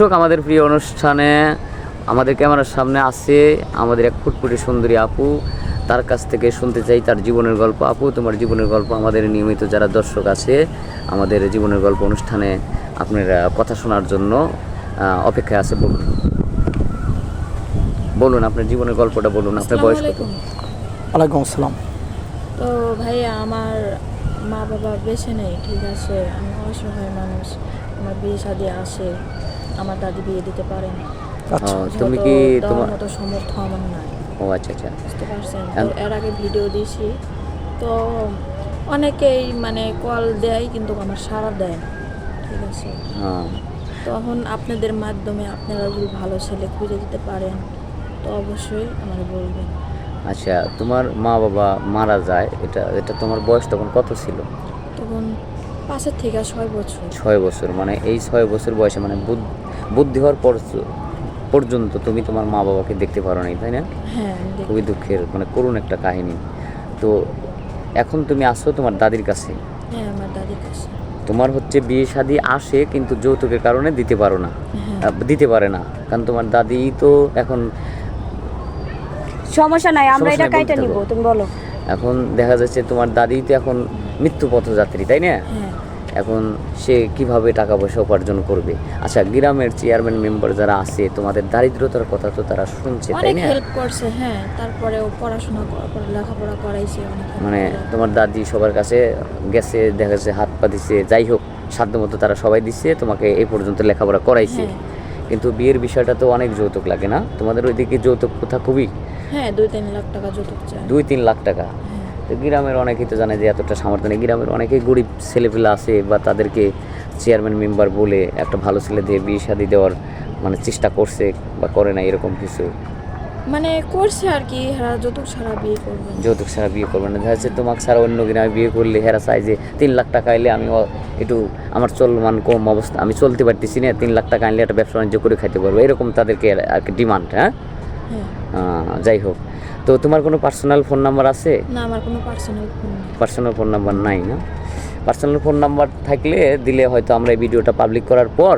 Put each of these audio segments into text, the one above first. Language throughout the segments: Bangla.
দর্শক আমাদের প্রিয় অনুষ্ঠানে আমাদের ক্যামেরার সামনে আছে আমাদের এক ফুটফুটি সুন্দরী আপু। তার কাছ থেকে শুনতে চাই তার জীবনের গল্প। আপু তোমার জীবনের গল্প আমাদের নিয়মিত যারা দর্শক আছে আমাদের জীবনের গল্প অনুষ্ঠানে আপনার কথা শোনার জন্য অপেক্ষায় আছে বলুন। বলুন আপনার জীবনের গল্পটা বলুন আপনার বয়স কত? ওয়ালাইকুম আসসালাম। তো ভাইয়া আমার মা বাবা বেছে নেই ঠিক আছে? আমি অসহায় মানুষ আমার বিয়ে শাদি আসে। আমার দাদি বিয়ে দিতে পারে না আচ্ছা তুমি কি তোমার মতো সমর্থ আমার নাই। ও আচ্ছা আচ্ছা। বুঝতে পারছেন? এর আগে ভিডিও দিয়েছি। তো অনেকেই মানে কল দেয় কিন্তু আমার সাড়া দেয় না। ঠিক আছে? হ্যাঁ। তখন আপনাদের মাধ্যমে আপনারা যদি ভালো ছেলে খুঁজে দিতে পারেন তো অবশ্যই আমার বলবেন। আচ্ছা তোমার মা বাবা মারা যায় এটা এটা তোমার বয়স তখন কত ছিল? তখন পাঁচের থেকে ছয় বছর। ছয় বছর মানে এই ছয় বছর বয়সে মানে বুদ্ধি হওয়ার পর পর্যন্ত তুমি তোমার মা বাবাকে দেখতে পারো নাই তাই না? হ্যাঁ খুবই দুঃখের মানে করুণ একটা কাহিনী। তো এখন তুমি আসো তোমার দাদির কাছে। হ্যাঁ আমার দাদির কাছে। তোমার হচ্ছে বিয়ে শাদি আসে কিন্তু যৌতুকের কারণে দিতে পারো না। হ্যাঁ। দিতে পারে না কারণ তোমার দাদি তো এখন সমস্যা নাই আমরা এটা কাইটা নিব তুমি বলো। এখন দেখা যাচ্ছে তোমার দাদি তো এখন মৃত্যু পথযাত্রী তাই না? হ্যাঁ। এখন সে কীভাবে টাকা পয়সা উপার্জন করবে? আচ্ছা গ্রামের চেয়ারম্যান মেম্বার যারা আছে তোমাদের দারিদ্রতার কথা তো তারা শুনছে তাই না? হেল্প করছে হ্যাঁ তারপরে ও পড়াশোনা লেখাপড়া করাইছে মানে তোমার দাদি সবার কাছে গেছে দেখা যাচ্ছে হাত পা দিছে যাই হোক সাধ্যমতো তারা সবাই দিচ্ছে তোমাকে এই পর্যন্ত লেখাপড়া করাইছে। হ্যাঁ। কিন্তু বিয়ের বিষয়টা তো অনেক যৌতুক লাগে না? তোমাদের ওইদিকে যৌতুক কোথা খুবই? হ্যাঁ দুই তিন লাখ টাকা যৌতুক চায় দুই তিন লাখ টাকা। তো গ্রামের অনেকেই তো জানে যে এতটা সামর্থ্য নেই। গ্রামের অনেকেই গরিব ছেলেপেলে আছে বা তাদেরকে চেয়ারম্যান মেম্বার বলে একটা ভালো ছেলে দিয়ে বিয়ে শাদি দেওয়ার মানে চেষ্টা করছে বা করে না এরকম কিছু। মানে করছে আর কি হ্যাঁ যৌতুক ছাড়া বিয়ে করবে। যৌতুক ছাড়া বিয়ে করবে না। দেখা যাচ্ছে তোমাকে ছাড়া অন্য গ্রামে বিয়ে করলে হেরা চাই যে তিন লাখ টাকা এলে আমি একটু আমার চলমান কম অবস্থা আমি চলতে পারতেছি না তিন লাখ টাকা আনলে একটা ব্যবসা বাণিজ্য করে খাইতে পারব। এরকম তাদেরকে আর কি ডিমান্ড হ্যাঁ? হ্যাঁ। যাই হোক। তো তোমার কোনো পার্সোনাল ফোন নাম্বার আছে? না আমার কোনো personal phone personal phone number নাই না? পার্সোনাল ফোন নাম্বার থাকলে দিলে হয়তো আমরা এই ভিডিওটা পাবলিক করার পর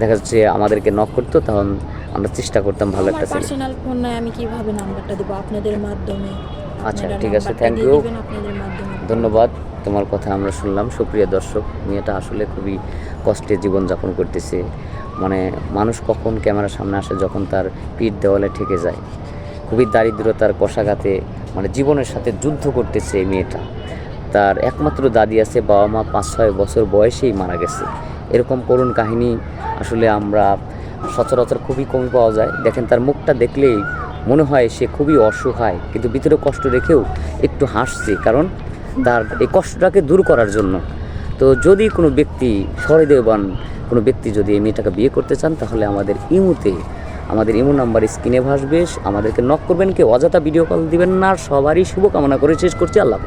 দেখা যাচ্ছে আমাদেরকে নক করতো তখন আমরা চেষ্টা করতাম ভালো একটা পার্সোনাল ফোন নাই আমি কীভাবে নাম্বারটা দেবো? আপনাদের মাধ্যমে। আচ্ছা, ঠিক আছে, থ্যাংক মাধ্যমে। ধন্যবাদ তোমার কথা আমরা শুনলাম। সুপ্রিয় দর্শক মেয়েটা আসলে খুবই কষ্টে জীবনযাপন করতেছে। মানে মানুষ কখন ক্যামেরার সামনে আসে যখন তার পিঠ দেওয়ালে ঠেকে যায়। খুবই দারিদ্রতার কষাঘাতে মানে জীবনের সাথে যুদ্ধ করতেছে এই মেয়েটা। তার একমাত্র দাদি আছে বাবা মা পাঁচ ছয় বছর বয়সেই মারা গেছে। এরকম করুণ কাহিনী আসলে আমরা সচরাচর খুবই কমই পাওয়া যায়। দেখেন, তার মুখটা দেখলেই মনে হয় সে খুবই অসহায়, কিন্তু ভিতরে কষ্ট রেখেও একটু হাসছে, কারণ তার এই কষ্টটাকে দূর করার জন্য। তো যদি কোনো ব্যক্তি, সহৃদয়বান কোনো ব্যক্তি যদি এই মেয়েটাকে বিয়ে করতে চান, তাহলে আমাদের ইমুতে আমাদের ইমো নাম্বার স্ক্রিনে ভাসবে, আমাদেরকে নক করবেন, কেউ অযথা ভিডিও কল দিবেন না, সবারই শুভকামনা করে শেষ করছি, আল্লাহ